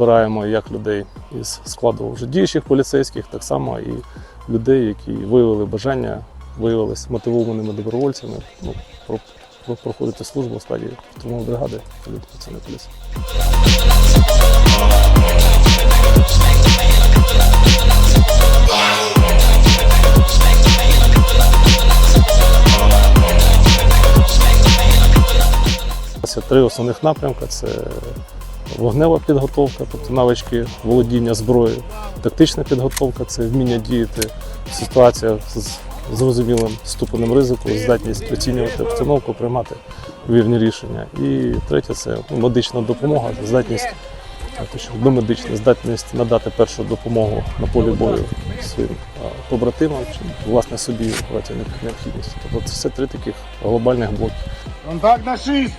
збираємо як людей із складу вже діючих поліцейських, так само і людей, які виявили бажання, виявилися мотивованими добровольцями ну, про, про- проходити службу в складі штурмової бригади поліцейської поліції. Три основних напрямки: це вогнева підготовка, тобто навички володіння зброєю, тактична підготовка це вміння діяти в ситуаціях з зрозумілим ступенем ризику, здатність оцінювати обстановку, приймати вірні рішення. І третє це медична допомога, здатність домедична здатність надати першу допомогу на полі бою своїм побратимам чи власне собі в необхідності. Тобто це три таких глобальних блоки. Контакт на 6!